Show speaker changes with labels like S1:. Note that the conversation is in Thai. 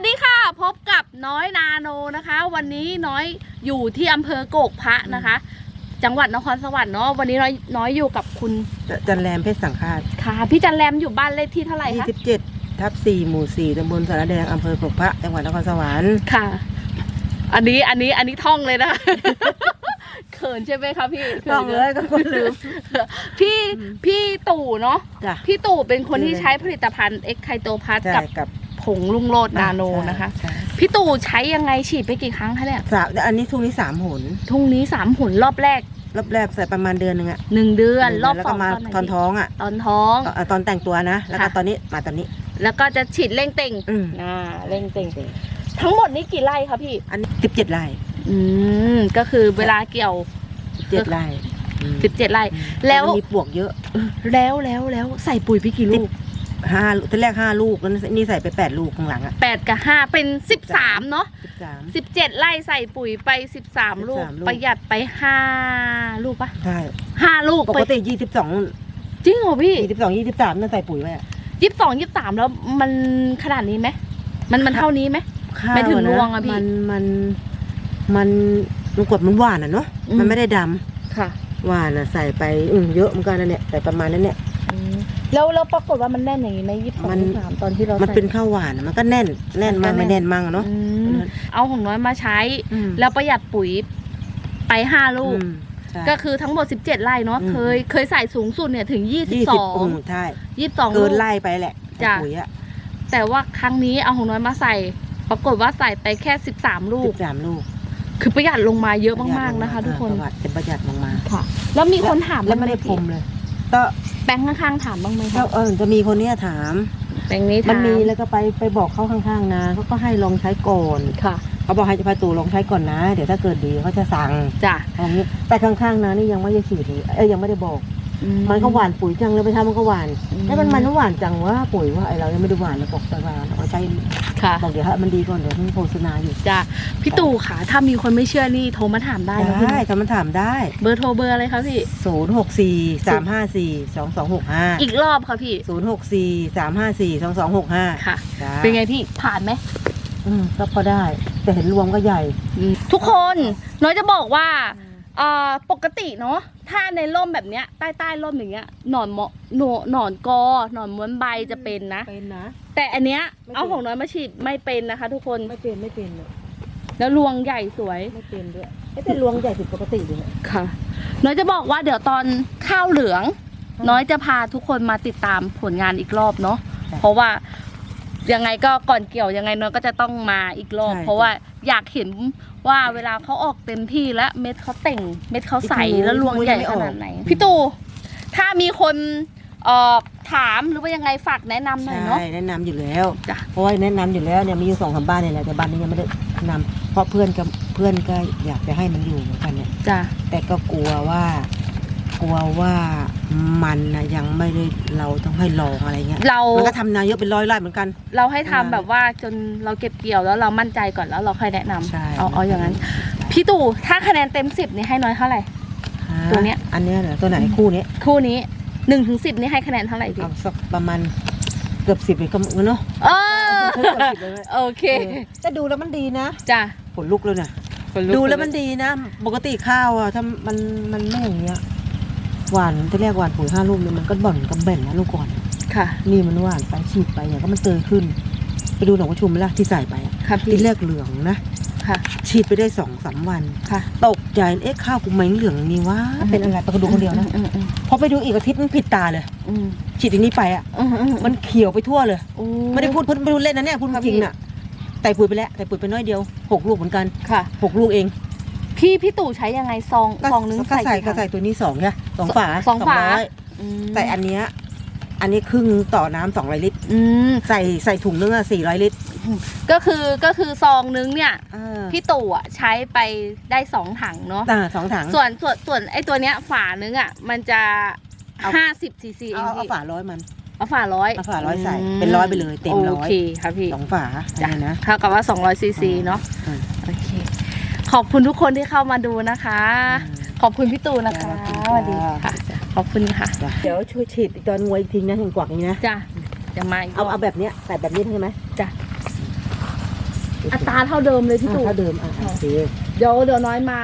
S1: วัสดีค่ะ พบกับน้อยนาโนนะคะ วันนี้น้อยอยู่ที่อำเภอโกกพระนะคะ จังหวัดนครสวรรค์เนาะวันนี้น้อยน้อยอยู่กับคุณ
S2: จันแรมเพชรสังฆาต
S1: ค่ะ พี่จันแรมอยู่บ้านเลขที่เท่าไหร่คะ
S2: 27ทับ4หมู่4ตำบลสารแดงอำเภอกกพระจังหวัดนครสวรรค์
S1: ค่ะ อันนี้อันนี้อันนี้ท่องเลยนะเขินใช่ไหมคะพี่ขิน
S2: ต้องเลยก็คนลืม
S1: พี่พี่ตู่เนาะ
S2: จ้ะ
S1: พี่ตู่เป็นคนที่
S2: เลย
S1: ใช้ผลิตภัณฑ์เอ็กไคโตพัท
S2: ใช่
S1: กับ
S2: กับ
S1: ผ งลุงโลดนาโนนะคะ
S2: ใช่
S1: พี่ตู่ใช้ยังไงฉีดไปกี่ครั้งคะเนี่ย
S2: สามอันนี้ทุ่งนี้สามหน
S1: ทุ่งนี้สามหุนรอบแรก
S2: รอบแรกใส่ประมาณเดือนหนึ่งอะ
S1: หนึ่งเดือน
S2: หง
S1: รอบ
S2: แล้ว
S1: สอ
S2: ก็
S1: ง
S2: มา
S1: ตอนไหน
S2: ตอน
S1: พี่
S2: ท้องอะ
S1: ตอนท้อง
S2: ตอนตอนแต่งตัวนะ แล้วก็
S1: ค่ะ
S2: ตอนนี้มาตอนนี้
S1: แล้วก็จะฉีดเร่งเต่ง
S2: อืม
S1: อ่าเร่งเต่งทั้งหมดนี้กี่ไร่คะพี่
S2: อันสิบเจ็ดไร่
S1: อืมก็คือเวลาเกี่ยว
S2: เจ็ดไร่อืม
S1: สิบเจ็ดไร่
S2: อืม
S1: แล้ว
S2: ต่มันมีปลวกเยอะ
S1: แล้วแล้วแล้วใส่ปุ๋ยพี่กี่ลูก
S2: ห้าทีแรกห้าลูกแล้วนี่ใส่ไปแปดลูกข้างหลังอะ
S1: แปดกับห้าเป็นสิบสามเนาะ
S2: สิบสาม
S1: สิบเจ็ดไร่ใส่ปุ๋ยไปสิบสามลูก
S2: 13ลูก
S1: ประหยัดไปห้าลูกปะ
S2: ใช่
S1: ห้าลูก
S2: ป
S1: ไป
S2: กติยี่สิบสอง
S1: จริงเหรอพี่
S2: ยี่สิบสองยี่สิบสามนั่นใส่ปุ๋ยไว้อะ
S1: ยี่สิบสองยี่สิบสามแล้วมันขนาดนี้ไหมมันมันเท่านี้ไหม
S2: ข้าว
S1: ไม่ถึง
S2: นะ
S1: รวงอะพี่
S2: มันมันมันมันกดมันหวานอะเนาะ
S1: อืม
S2: มันไม่ได้ดำ
S1: ค่ะ
S2: หวานอะใส่ไปอืมเยอะเหมือนกันนะเนี่ยแต่ประมาณนั้นเนี่ย
S1: แล้วแล้วปรากฏว่ามันแน่นอย่างนี้ไหมยี่สิบสอง
S2: มัน
S1: ยี่สิบสามตอนที่เรา
S2: มัน
S1: ใส่
S2: เป็นข้าวหวานอะมันก็แน่น แน่น
S1: มันก็
S2: มากไม่
S1: แน่
S2: แน่
S1: น
S2: นมั่งอะเนาะ
S1: อืมเอาของน้อยมาใช้
S2: อืม
S1: แล้วประหยัดปุ๋ยไปห้าลูก
S2: อืมใช่
S1: ก็คือทั้งหมด 17 ไร่เนาะ
S2: อืม
S1: เคย เคยใส่สูงสุดเนี่ยถึง
S2: ยี่สิบอืม
S1: 22
S2: ใช่
S1: 22
S2: เกิ
S1: ลู
S2: น
S1: ก
S2: ไล่ไปแหละ
S1: จ้ะ
S2: ปุ๋ยอะ
S1: แต่ว่าครั้งนี้เอาของน้อยมาใส่ ปรากฏว่าใส่ไปแค่ 13 ลู
S2: สิ
S1: ก
S2: บสามลูก
S1: คือประหยัดลงมาเยอะมากๆนะคะ ทุกคน
S2: ประวัติเป็นประหยัดลงมา
S1: ค่ะ แล้วมีคนถาม
S2: แล้วไม่ได้พรมเลย ก็
S1: แบงค์ข้างๆถามบ้างไหม
S2: ก็
S1: คะ
S2: เออจะมีคนเนี้ยถาม
S1: แบงค์นี้ถาม
S2: มันมีแล้วก็ไปไปบอกเขาข้างๆนะเขาก็ให้ลองใช้ก่อน
S1: ค่ะ
S2: เขาบอกให้พาตูลองใช้ก่อนนะ เดี๋ยวถ้าเกิดดีเขาจะสั่ง
S1: จ้ะ
S2: อย่างนี้แต่ข้างๆนะนี่ยังไม่ได้ฉีดเลยเอ้ยยังไม่ได้บอก
S1: อื
S2: มันก็หวานปุ๋ยจังเลยไปทำมันก็หวาน
S1: อื
S2: แล้วมันมันก็หวานจังว่าปุ๋ยว่าไอเรายังไม่ได้หวานเลยบอกแต่ว่าเอาใช้
S1: ค่ะ
S2: บอกเดี๋ยวให้มันดีก่อนเดี๋ยวมันโฆษณาอยู่
S1: จ้ะพี่ตู่ค่ะ ถ้ามีคนไม่เชื่อนี่โทรมาถามได้นะพี่
S2: ได้ถ้ามันถามได้
S1: เบอร์โทรเบอร์อะไรคะพี่
S2: ศูนย์หกสี่สามห้าสี่สองสองหกห้า
S1: อีกรอบค่ะพี่
S2: ศูนย์หกสี่สามห้าสี่สองสองหกห้า
S1: ค่ะ เป็นไงพี่ผ่านไหม
S2: ก็พอได้แต่เห็นรวมก็ใหญ่
S1: ทุกคนน้อยจะบอกว่าเอ่อ ปกติเนาะถ้าในร่มแบบเนี้ยใต้ใต้ร่มอย่างเงี้ยหนอนเหมาะหนอนหนอนกอหนอนม้วนใบจะเป็นนะ
S2: เป็นนะ
S1: แต่อันเนี้ย
S2: ไม่เป็น
S1: เอาของน้อยมาฉีดไม่เป็นนะคะ ทุกคน
S2: ไม่เป็นไม่เป็นเลย
S1: แล้วรวงใหญ่สวย
S2: ไม่เป็นด้วยไม่เป็นรวงใหญ่ผิดปกติเลยเนี่ย
S1: ค่ะ น้อยจะบอกว่าเดี๋ยวตอนข้าวเหลือง
S2: อืม
S1: น้อยจะพาทุกคนมาติดตามผลงานอีกรอบเนาะ
S2: จ้ะ
S1: เพราะว่า ยังไงก็ก่อนเกี่ยวยังไงน้อยก็จะต้องมาอีกรอบ
S2: ใช่
S1: เพราะว่าอยากเห็นว่าเวลาเขาออกเต็มที่แล้วเม็ดเขาเต่ง เม็ดเขาใส
S2: อีกที
S1: แล้วรวงใหญ่
S2: ไม่
S1: ข
S2: ออก
S1: นาดไหนพี่ตู่ถ้ามีคนเอ่อถามหรือว่ายังไงฝากแนะนำหน่อยเนาะ
S2: ใช่แนะนำอยู่แล้ว
S1: จ้ะ
S2: เพราะว่าแนะนำอยู่แล้วเนี่ยมีอยู่สองสามบ้านเนี่ยแหละแต่บ้านนี้ยังไม่ได้นำเพราะเพื่อนกับเพื่อนก็อยากจะให้มันอยู่เหมือนกันเนี่ย
S1: จ้ะ
S2: แต่ก็กลัวว่า กลัวว่ามันนะยังไม่ได้เราต้องให้ลองอะไรเงี้ย
S1: เรา
S2: มันก็ทำนาเยอะเป็นร้อยไร่เหมือนกัน
S1: เราให้ทำ
S2: เออ
S1: แบบว่าจนเราเก็บเกี่ยวแล้วเรามั่นใจก่อนแล้วเราค่อยแนะนำ
S2: ใช่
S1: เอาเอาอย่างนั้น พี่ตู่ถ้าคะแนนเต็มสิบนี่ให้น้อยเท่าไหร่
S2: ฮะ
S1: ตัวเนี้ย
S2: อันเนี้ยเหรอตัวไหนคู่นี้
S1: คู่นี้หนึ่งถึงสิบนี่ให้คะแนนเท่าไหร่พี่
S2: เอาสักประมาณเกือบสิบเลยก็เนาะ
S1: เออ
S2: เกือบสิบเลย
S1: โอเค
S2: เออแต่ดูแล้วมันดีนะ
S1: จ้ะ
S2: ขนลุกเลยนะดูแล้วมันดีนะ ปกติข้าวอะถ้ามันมันไม่อย่างเงี้ย หวานที่แรกหวานปุ๋ยห้าลูกเนี่ยมันก็บ่อนกับแบ่นนะลูกก่อน
S1: ค่ะ
S2: นี่มันหวานไปฉีดไปอย่างก็มันเตยขึ้น ไปดูหนองประชุมไหมล่ะที่ใส่ไปอะ
S1: ค่ะพี่
S2: ที่แรกเหลืองนะ
S1: ค่ะ
S2: ฉีดไปได้สองสามวัน
S1: ค่ะ
S2: ตกใจเอ๊ะข้าวกูเหม็นเหลืองนี่วะเป็นอะไรไปก็ดูคนเดียวนะ
S1: อืมอืม
S2: พอไปดูอีกอาทิตย์มันผิดตาเลย
S1: อืม
S2: ฉีดอันนี้ไปอะ
S1: อืมอืม
S2: มันเขียวไปทั่วเลย
S1: อื
S2: ไม่ได้พูดพูดไม่รู้เล่นนะเนี่ยพูด
S1: ครับ
S2: จริง
S1: พี่
S2: น่ะแต่ปุ๋ยไปแล้วแต่ปุ๋ยไปน้อยเดียวหกลูกเหมือนกัน
S1: ค่ะ
S2: หกลูกเอง
S1: พี่พี่ตู่ใช้ยังไงซองซองนึง
S2: ก็ใส่
S1: กี่
S2: ก็
S1: ถัง
S2: ใส่ตัวนี้สองใช่สองฝา
S1: สองฝา
S2: ร้อย
S1: อืม
S2: แต่อันเนี้ยอันนี้ครึ่งต่อน้ำสองร้อยลิตร
S1: อืม
S2: ใส่ใส่ถุงนึงอะสี่ร้อยลิตร
S1: ก็คือก็คือซองนึงเนี่ย
S2: เออ
S1: พี่ตู่อะใช้ไปได้สองถังเนาะ
S2: อ่าสองถัง
S1: ส่วนส่วนส่วนไอ้ตัวเนี้ยฝานึงอะมันจะ
S2: เอา
S1: ห้าสิบซีซีเอ
S2: เอา
S1: ง
S2: เอา
S1: พี่
S2: ฝาร้อยมัน
S1: เอาฝาร้อย
S2: เอาฝาร้อยใส่
S1: ม
S2: เป็นร้อยไปเลยเต็มร้อย
S1: โอเคครับพี่
S2: สองฝา
S1: จ้ะ
S2: อันนี้นะ
S1: เท่ากับว่าสองร้อยซีซีเนาะ
S2: อืม
S1: โอเค ขอบคุณทุกคนที่เข้ามาดูนะคะ ขอบคุณพี่ตู่นะคะ
S2: จ้ะ
S1: สวัสดีค่ะ ขอบคุณค่ะ
S2: จ้ะเดี๋ยวช่วยฉีดตอนงวยอีกทีนะเห็นกวักนี้นะ
S1: จ้ะจะมาอีก
S2: เอา
S1: รบ
S2: เอาแบบเนี้ยใส่แบบนี้ใช่ไหม
S1: จ้ะอัตราเท่าเดิมเลยพี่
S2: อะ
S1: ตู่
S2: เท่าเดิมอะโอเค
S1: เดี๋ยวเดี๋ยวน้อยมา